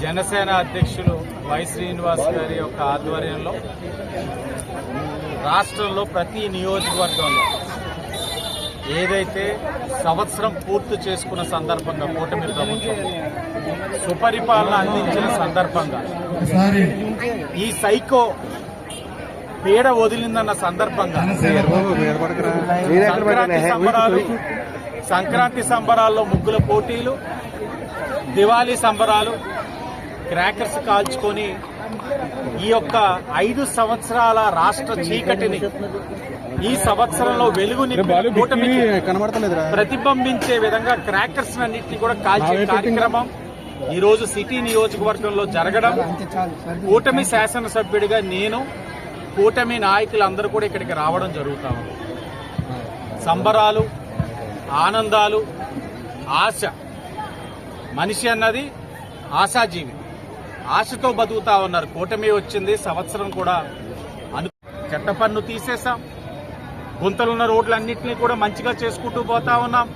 జనసేన అధ్యక్షులు వై శ్రీనివాస్ గారి యొక్క ఆధ్వర్యంలో రాష్ట్రంలో ప్రతి నియోజకవర్గంలో ఏదైతే సంవత్సరం పూర్తి చేసుకున్న సందర్భంగా కూటమి ప్రభుత్వం సుపరిపాలన అందించిన సందర్భంగా ఈ సైకో పీడ వదిలిందన్న సందర్భంగా సంక్రాంతి సంబరాలు సంక్రాంతి సంబరాల్లో ముగ్గుల పోటీలు దివాళీ సంబరాలు క్రాకర్స్ కాల్చుకొని ఈ యొక్క ఐదు సంవత్సరాల రాష్ట్ర చీకటిని ఈ సంవత్సరంలో వెలుగు కూటమికి కనబడతలేదురా. ప్రతిబింబించే విధంగా క్రాకర్స్ అన్నింటినీ కూడా కాల్చే కార్యక్రమం ఈ రోజు సిటీ నియోజకవర్గంలో జరగడం. కూటమి శాసనసభ్యుడిగా నేను కూటమి నాయకులందరూ కూడా ఇక్కడికి రావడం జరుగుతా ఉంది. సంబరాలు ఆనందాలు ఆశ. మనిషి అన్నది ఆశాజీవి. ఆశతో బతుకుతా ఉన్నారు. కూటమి వచ్చింది సంవత్సరం కూడా అను చెత్త పన్ను తీసేశాం. గుంతలున్న రోడ్లన్నింటినీ కూడా మంచిగా చేసుకుంటూ పోతా ఉన్నాం.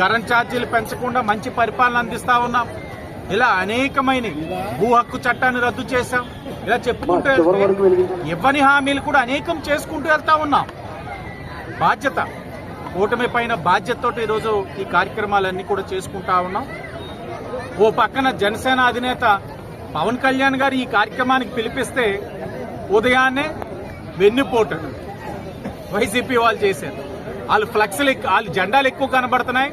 కరెంట్ ఛార్జీలు పెంచకుండా మంచి పరిపాలన అందిస్తా ఉన్నాం. ఇలా అనేకమైన భూ హక్కు చట్టాన్ని రద్దు చేశాం. ఇలా చెప్పుకుంటూ వెళ్తే ఇవ్వని హామీలు కూడా అనేకం చేసుకుంటూ వెళ్తా ఉన్నాం. బాధ్యత. కూటమి పైన బాధ్యతతో ఈరోజు ఈ కార్యక్రమాలన్నీ కూడా చేసుకుంటా ఉన్నాం. ఓ పక్కన జనసేన అధినేత పవన్ కళ్యాణ్ గారు ఈ కార్యక్రమానికి పిలిపిస్తే ఉదయాన్నే వెన్నుపోటు వైసీపీ వాళ్ళు చేశారు. వాళ్ళు ఫ్లెక్స్లు వాళ్ళు జెండాలు ఎక్కువ కనబడుతున్నాయి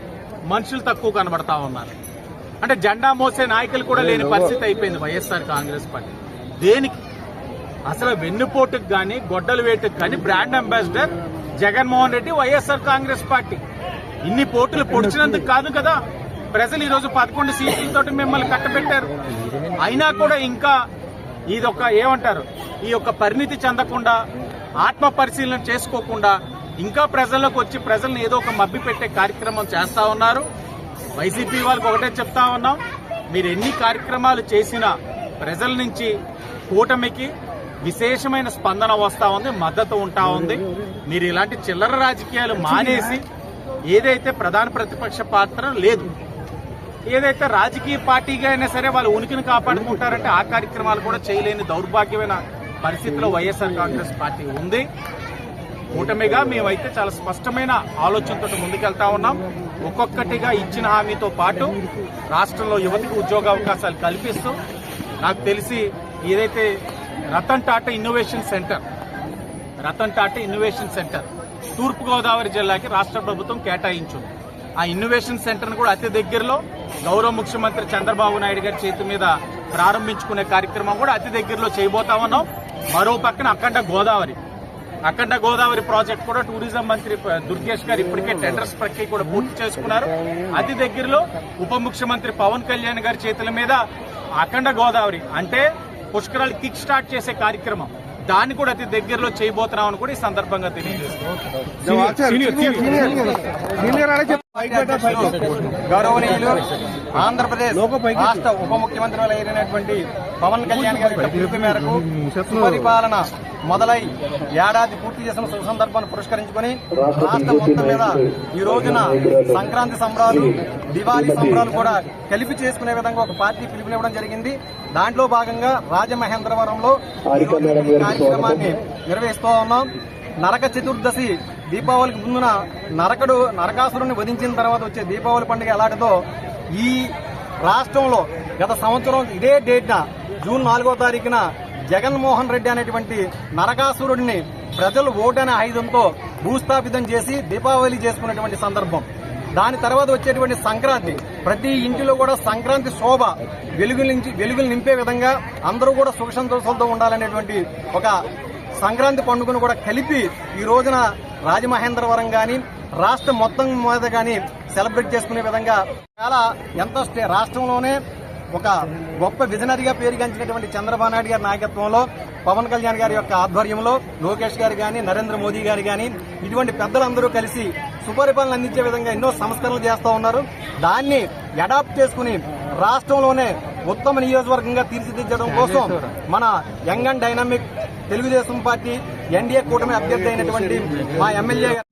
మనుషులు తక్కువ కనబడతా ఉన్నారు. అంటే జెండా మోసే నాయకులు కూడా లేని పరిస్థితి అయిపోయింది వైఎస్ఆర్ కాంగ్రెస్ పార్టీ. దేనికి? అసలు వెన్నుపోటుకు కానీ గొడ్డల వేటుకు కానీ brand ambassador Jaganmohan Reddy YSR Congress party. ఇన్ని పోటులు పొడిచినందుకు కాదు కదా. ప్రజలు ఈరోజు పదకొండు సీట్లతో మిమ్మల్ని కట్టబెట్టారు. అయినా కూడా ఇంకా ఇదొక ఏమంటారు? ఈ యొక్క పరిణితి చెందకుండా ఆత్మ పరిశీలన చేసుకోకుండా ఇంకా ప్రజల్లోకి వచ్చి ప్రజల్ని ఏదో ఒక మబ్బి పెట్టే కార్యక్రమం చేస్తా ఉన్నారు. వైసీపీ వాళ్ళకి ఒకటే చెప్తా ఉన్నాం. మీరు ఎన్ని కార్యక్రమాలు చేసినా ప్రజల నుంచి కూటమికి విశేషమైన స్పందన వస్తా ఉంది మద్దతు ఉంటా ఉంది. మీరు ఇలాంటి చిల్లర రాజకీయాలు మానేసి ఏదైతే ప్రధాన ప్రతిపక్ష పాత్ర లేదు ఏదైతే రాజకీయ పార్టీగా అయినా సరే వాళ్ళ ఉనికిని కాపాడుకుంటారంటే ఆ కార్యక్రమాలు కూడా చేయలేని దౌర్భాగ్యమైన పరిస్థితిలో వైఎస్ఆర్ కాంగ్రెస్ పార్టీ ఉంది. కూటమిగా మేమైతే చాలా స్పష్టమైన ఆలోచనతో ముందుకెళ్తా ఉన్నాం. ఒక్కొక్కటిగా ఇచ్చిన హామీతో పాటు రాష్ట్రంలో యువతకు ఉద్యోగ అవకాశాలు కల్పిస్తూ నాకు తెలిసి ఏదైతే Ratan Tata innovation centre Ratan Tata innovation centre తూర్పుగోదావరి జిల్లాకి రాష్ట్ర ప్రభుత్వం కేటాయించింది. ఆ ఇన్నోవేషన్ సెంటర్ను కూడా అతి దగ్గరలో గౌరవ ముఖ్యమంత్రి చంద్రబాబు నాయుడు గారి చేతి మీద ప్రారంభించుకునే కార్యక్రమం కూడా అతి దగ్గరలో చేయబోతా ఉన్నాం. మరో పక్కన అఖండ గోదావరి. అఖండ గోదావరి ప్రాజెక్ట్ కూడా టూరిజం మంత్రి దుర్గేష్ గారు ఇప్పటికే టెండర్స్ ప్రక్రియ కూడా పూర్తి చేసుకున్నారు. అతి దగ్గరలో ఉప ముఖ్యమంత్రి పవన్ కళ్యాణ్ గారి చేతుల మీద అఖండ గోదావరి అంటే పుష్కరాలు కిక్ స్టార్ట్ చేసే కార్యక్రమం. దాన్ని కూడా అతి దగ్గరలో చేయబోతున్నామని కూడా ఈ సందర్భంగా తెలియజేస్తున్నాం. గౌరవనీయులు ఆంధ్రప్రదేశ్ రాష్ట్ర ఉప ముఖ్యమంత్రి అయినటువంటి పవన్ కళ్యాణ్ గారి పిలుపు మేరకు సుపరిపాలన మొదలై ఏడాది పూర్తి చేసిన శుభ సందర్భాన్ని పురస్కరించుకొని రాష్ట్రం మొత్తం మీద ఈ రోజున సంక్రాంతి సంబరాలు దివాళీ సంబరాలు కూడా కలిపి చేసుకునే విధంగా ఒక పార్టీ పిలుపునివ్వడం జరిగింది. దాంట్లో భాగంగా రాజమహేంద్రవరంలో ఈ రోజు ఈ కార్యక్రమాన్ని నిర్వహిస్తూ ఉన్నాం. నరక చతుర్దశి దీపావళికి ముందున నరకడు నరకాసురుని వధించిన తర్వాత వచ్చే దీపావళి పండుగ ఎలాంటిదో ఈ రాష్ట్రంలో గత సంవత్సరం ఇదే డేట్న జూన్ నాలుగో తారీఖున జగన్మోహన్ రెడ్డి అనేటువంటి నరకాసురుడిని ప్రజలు ఓటనే ఆయుధంతో భూస్థాపితం చేసి దీపావళి చేసుకున్నటువంటి సందర్భం. దాని తర్వాత వచ్చేటువంటి సంక్రాంతి. ప్రతి ఇంటిలో కూడా సంక్రాంతి శోభ వెలుగులు నుంచి వెలుగులు నింపే విధంగా అందరూ కూడా సుఖ సంతోషాలతో ఉండాలనేటువంటి ఒక సంక్రాంతి పండుగను కూడా కలిపి ఈ రోజున రాజమహేంద్రవరం గాని రాష్ట్రం మొత్తం మీద గాని సెలబ్రేట్ చేసుకునే విధంగా చాలా ఎంతో రాష్ట్రంలోనే ఒక గొప్ప విజనరీగా పేరుగాంచినటువంటి చంద్రబాబు నాయుడు గారి నాయకత్వంలో పవన్ కళ్యాణ్ గారి యొక్క ఆధ్వర్యంలో లోకేష్ గారు గాని నరేంద్ర మోదీ గారు గాని ఇటువంటి పెద్దలందరూ కలిసి సుపరిపాలన అందించే విధంగా ఎన్నో సంస్కరణలు చేస్తూ ఉన్నారు. దాన్ని అడాప్ట్ చేసుకుని రాష్ట్రంలోనే ఉత్తమ నియోజకవర్గంగా తీర్చిదిద్దడం కోసం మన young and dynamic Telugu Desam party NDA కూటమి అభ్యర్థి అయినటువంటి మా ఎమ్మెల్యే గారు.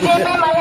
你可以卖